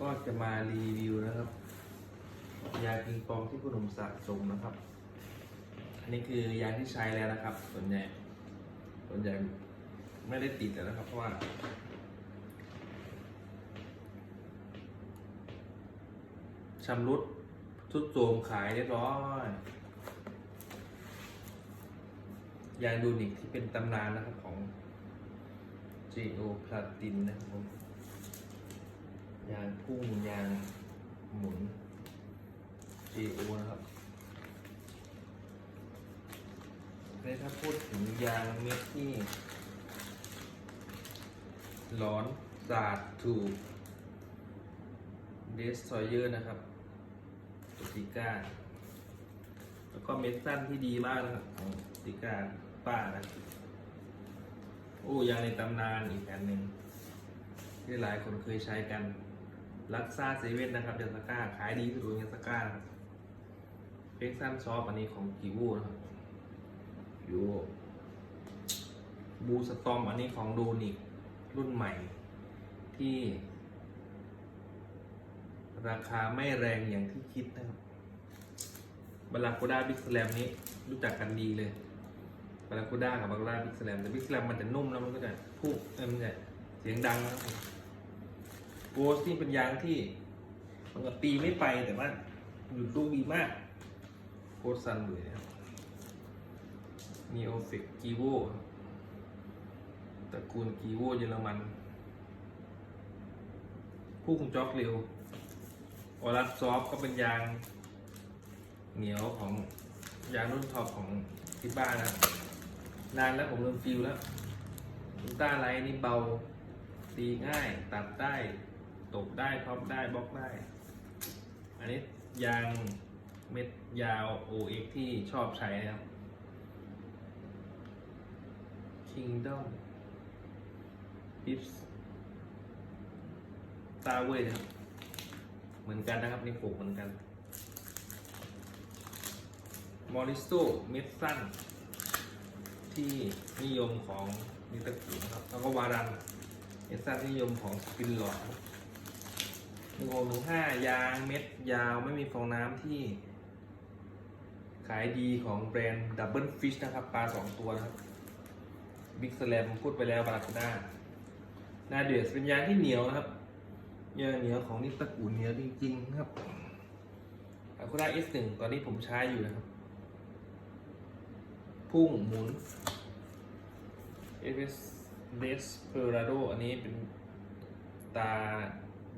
ก็จะมารีวิวนะครับ ยากิงปองที่คุณหนุ่มสะสมนะครับ อันนี้คือยาที่ใช้แล้วนะครับ ส่วนใหญ่ส่วนใหญ่ไม่ได้ติดแล้วนะครับเพราะว่าชำรุดทุดโทรมขายเรียบร้อยยาดูนิกที่เป็นตำนานนะครับของ GO Platin นะครับผม ยางพุ่งยางหมุน Geo นะครับในถ้าพูดถึงยางเม็ดที่ร้อนสาดถูกเดสซอยเยอร์นะครับตัวติก้า แล้วก็เม็ดสั้นที่ดีมากนะครับของติก้าป้านะโอ้ยางในตำนานอีกอันหนึ่งที่หลายคนเคยใช้กัน ลักซ่าเซเว่นนะครับเดลสก้าขายดีที่สุดในสก้านะครับเฟกซันซอฟอันนี้ของกิวูนะครับยูบูสตอมอันนี้ของโดนิกรุ่นใหม่ที่ ราคาไม่แรงอย่างที่คิดนะครับบาราคูด้าบิ๊กสแลมนี้รู้จักกันดีเลยบาราคูด้ากับบาราคูด้าบิ๊กสแลมแต่บิ๊กสแลมมันจะนุ่มแล้วมันก็จะพุ่งเอ้ยมันจะเสียงดังนะครับ โกสนี่เป็นยางที่มันก็ตีไม่ไปแต่ว่าหยุดลูกดีมากโกสซันเลยนะครับมีโอฟิกกีโวตระกูลกีโวเยอรมัน พุ่งจ็อกเร็วออรัสซอฟก็เป็นยางเหนียวของยางรุ่นท็อปของที่บ้านนะ นานแล้วผมเริ่มฟิลแล้วอุลต้าไลท์นี่เบาตีง่าย ตัดได้ ตกได้ท็อปได้บล็อกได้ อันนี้ยางเม็ดยาว OX ที่ชอบใช้นะครับ Kingdom Pips ตาเว้ยนะครับ เหมือนกันนะครับนี่ปลูกเหมือนกันมอริสโตเม็ดสั้น ที่นิยมของนิตากุนะครับ แล้วก็วารันเม็ดสั้นนิยมของสปินหลอด หนึ่งหกหนึ่งห้ายางเม็ดยาวไม่มีฟองน้ำที่ ขายดีของแบรนด์ดับเบิลฟิชนะครับ ปลาสองตัวนะครับบิ๊กสแลมพูดไปแล้วบาราคูด้านาเดือดเป็นยางที่เหนียวนะครับยางเหนียวของนิสตากุเหนียวจริงๆครับบาราคูด้า S1 ตอนนี้ผมใช้อยู่นะครับ พุ่งหมุน f s d e s p e r a d o อันนี้เป็นตา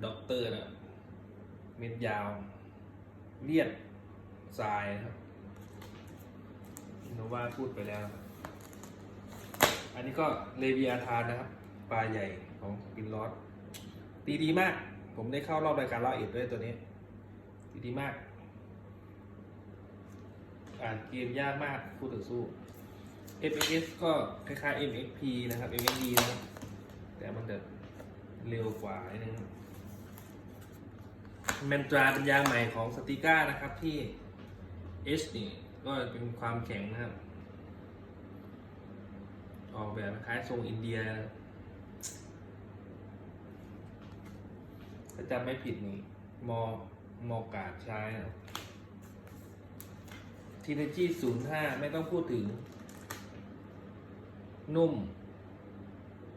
ด็อกเตอร์นะเม็ดยาวเลียดทรายนะครับโนวาพูดไปแล้วอันนี้ก็เลเวียทานนะครับ ปลาใหญ่ของปินลอสตีดีมาก ผมได้เข้ารอบรายการเล่าเอ็ดด้วยตัวนี้ตีดีมาก อ่านเกมยากมากคู่ต่อสู้ FX ก็คล้ายๆ MXP นะครับ MXD นะครับ แต่มันจะเร็วกว่านิดนึง แมนตราเป็นยางใหม่ของสติก้านะครับที่ H นี่ก็เป็นความแข็งนะครับ ออกแบบคล้ายทรงอินเดียถ้าจำไม่ผิดนี่มอมอกาดใช้ทีนจีศูนย์ห้าไม่ต้องพูดถึง นุ่ม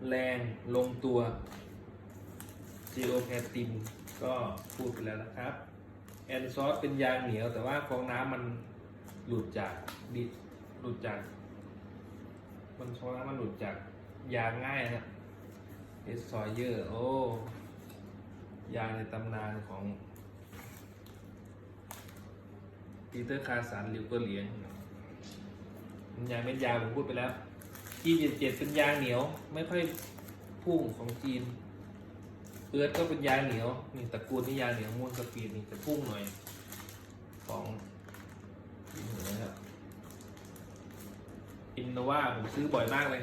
แรง ลงตัว g e o p a t i n ก็พูดไปแล้วนะครับ แอนซอสเป็นยางเหนียว แต่ว่าฟองน้ำมันหลุดจากดิหลุดจาก มันฟองน้ำมันหลุดจากยางง่ายนะเอสซอยเยอร์โอ้ยางในตำนานของปีเตอร์คาสันลิวเกอร์เลียงมันยางเม็ดยาวผมพูดไปแล้ว G77 เป็นยางเหนียว ไม่ค่อยพุ่งของจีน เอิร์ดก็เป็นยางเหนียวนี่ตระกูลนี่ยางเหนียวมูนสปีดนี่จะพุ่งหน่อยของนเหนือครับอินโนวาผมซื้อบ่อยมากเลย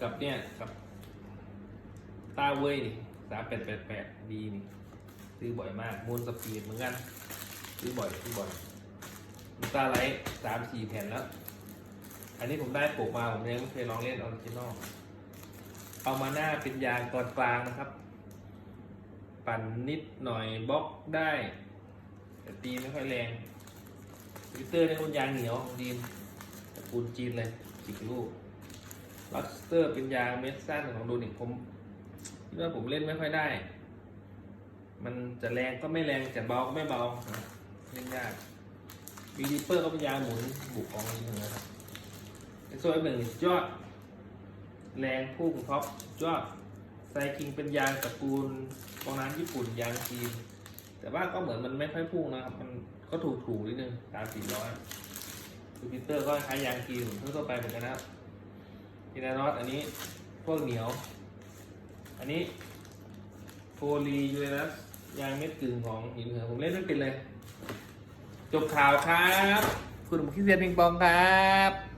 กับเนี่ยกับตาเว่ยนี่สามแปดแปดแปดดีนี่ซื้อบ่อยมากมูนสปีดเหมือนกัน ซื้อบ่อยซื้อบ่อยตาไลท์สามสี่แผ่นแล้ว อันนี้ผมได้ปลูกมาผมยังไม่เคยลองเล่นออริจินอลเอามาหน้าเป็นยางตอนกลางนะครับ ปั่นนิดหน่อยบล็อกได้ แต่ตีไม่ค่อยแรงวิเตอร์เนี่ยมันยางเหนียวดีนตระกูลจีนเลยสิบลูกลัสเตอร์เป็นยางเม็ดสั้นของโดนิกผมคิดว่าผมเล่นไม่ค่อยได้ มันจะแรงก็ไม่แรงจะเบาก็ไม่เบาเล่นยากบีดิเปอร์ก็เป็นยางหมุนบุกของนี้นะครับโซ่หนึ่งยอด แรงพุ่งท็อปยอด ไซคิงเป็นยางตระกูลกองน้ำญี่ปุ่นยางจีน แต่ว่าก็เหมือนมันไม่ค่อยพุ่งนะครับ มันก็ถูกถูนิดนึงตามสี่ร้อยซูปิเตอร์ก็คล้ายยางจีนทั่วไปเหมือนกันนะครับพีนารอสอันนี้พวกเหนียว อันนี้โฟลียูเรนัสยางเม็ดกึ่งของหินเหนือผมเล่นไม่เป็นเลย จบข่าวครับ คุณหนุ่มคิดเซียนปิงปองครับ